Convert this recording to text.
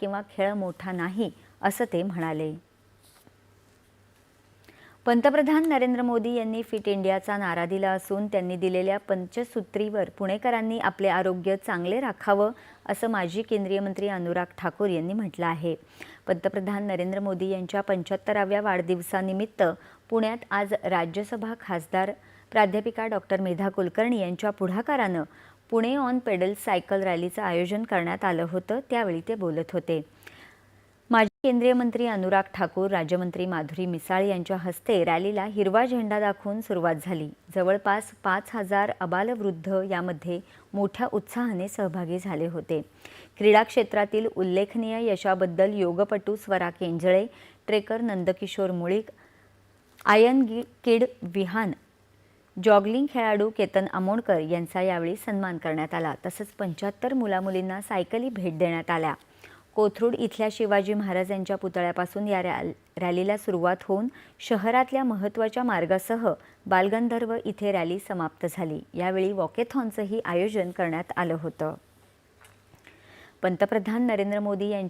किंवा खेळ मोठा नाही असं ते म्हणाले. पंतप्रधान नरेंद्र मोदी यांनी फिट इंडियाचा नारा दिला असून त्यांनी दिलेल्या पंचसूत्रीवर पुणेकरांनी आपले आरोग्य चांगले राखावं असं माजी केंद्रीय मंत्री अनुराग ठाकूर यांनी म्हटलं आहे. पंतप्रधान नरेंद्र मोदी यांच्या पंच्याहत्तराव्या वाढदिवसानिमित्त पुण्यात आज राज्यसभा खासदार प्राध्यापिका डॉक्टर मेधा कुलकर्णी यांच्या पुढाकारानं पुणे ऑन पेडल सायकल रॅलीचं आयोजन करण्यात आलं होतं त्यावेळी ते बोलत होते. माजी केंद्रीय मंत्री अनुराग ठाकूर राज्यमंत्री माधुरी मिसाळ यांच्या हस्ते रॅलीला हिरवा झेंडा दाखवून सुरुवात झाली. जवळपास पाच हजार अबालवृद्ध यामध्ये मोठ्या उत्साहाने सहभागी झाले होते. क्रीडा क्षेत्रातील उल्लेखनीय यशाबद्दल योगपटू स्वरा केंजळे ट्रेकर नंदकिशोर मुळीक आयन गी किड विहान जॉगलिंग खेळाडू केतन आमोणकर यांचा यावेळी सन्मान करण्यात आला. तसंच पंच्याहत्तर मुलामुलींना सायकली भेट देण्यात आल्या. कोथरूड इथल्या शिवाजी महाराज यांच्या पुतळ्यापासून या रॅ रॅलीला सुरुवात होऊन शहरातल्या महत्त्वाच्या मार्गासह बालगंधर्व इथे रॅली समाप्त झाली. यावेळी वॉकेथॉनचंही आयोजन करण्यात आलं होतं. पंतप्रधान नरेंद्र मोदी यांच्या